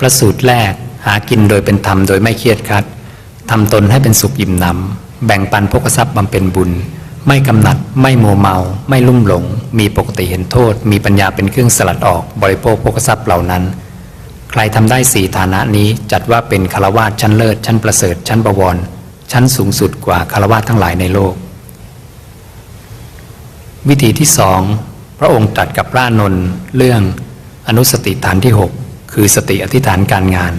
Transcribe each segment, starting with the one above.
พระสูตรแรกหากินโดยเป็นธรรมโดยไม่เครียดครัดทำตนให้เป็นสุขอิ่มหนำแบ่งปันพกทรัพย์บำเพ็ญบุญ ไม่กำหนัด ไม่โมเมา ไม่ลุ่มหลง มีปกติเห็นโทษ มีปัญญาเป็นเครื่องสลัดออก บริโภคพกทรัพย์เหล่านั้น ใครทำได้สี่ฐานะนี้จัดว่าเป็นคารวาสชั้นเลิศ ชั้นประเสริฐ ชั้นประวรชั้นสูงสุดกว่าคารวาสทั้งหลายในโลก วิธีที่สองพระองค์ตรัสกับพระอานนท์เรื่องอนุสติฐานที่6 คือสติอธิษฐานการงาน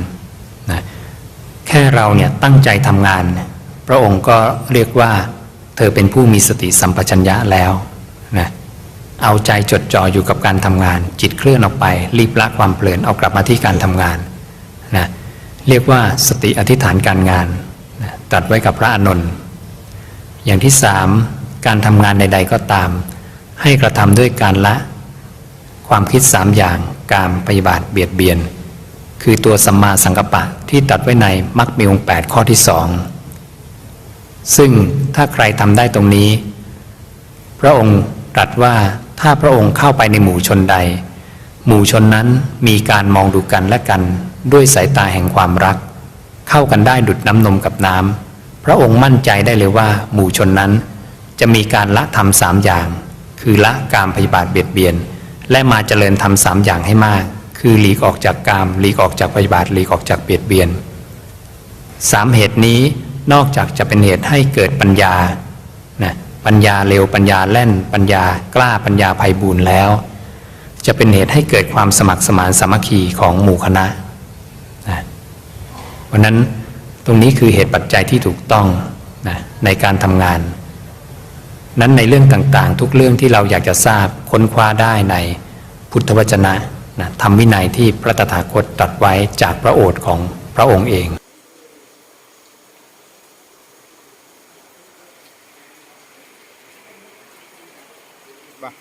นะแค่เราเนี่ยตั้งใจทำงาน พระองค์ก็เรียกว่า เธอเป็นผู้มีสติสัมปชัญญะแล้วนะเอาใจจดจ่ออยู่กับการทำงาน จิตเคลื่อนออกไป รีบละความเพลินเอากลับมาที่การทำงานนะเรียกว่าสติอธิษฐานการงานนะตรัสไว้กับพระอานนท์อย่างที่สามการทำงานใด ๆ ก็ตาม ให้กระทำด้วยการละ ความคิดสามอย่าง กามปฏิบาทเบียดเบียน คือตัวสัมมาสังกัปปะที่ตัดไว้ในมรรคมีองค์แปดข้อที่สองซึ่งถ้าใครทำได้ตรงนี้ พระองค์ตรัสว่าถ้าพระองค์เข้าไปในหมู่ชนใด หมู่ชนนั้นมีการมองดูกันและกันด้วยสายตาแห่งความรัก เข้ากันได้ดุดน้ำนมกับน้ำพระองค์มั่นใจได้เลยว่า หมู่ชนนั้น จะมีการละธรรมสามอย่าง คือละกามพยาบาทเบียดเบียน และมาเจริญธรรมสามอย่างให้มาก คือหลีกออกจากกามหลีกออกจากพยาบาทหลีกออกจากเบียดเบียนสามเหตุนี้นอกจากจะเป็นเหตุให้เกิดปัญญานะปัญญาเร็วปัญญาแล่น ปัญญากล้าปัญญาภัยบูนแล้ว จะเป็นเหตุให้เกิดความสมัครสมานสามัคคีของหมู่คณะนะเพราะนั้นตรงนี้คือเหตุปัจจัยที่ถูกต้องนะในการทำงาน นั้นในเรื่องต่างๆ ทุกเรื่องที่เราอยากจะทราบค้นคว้าได้ในพุทธวจนะนะธรรมวินัยที่พระตถาคตตรัสไว้จากพระโอษฐ์ของพระองค์เองป่ะ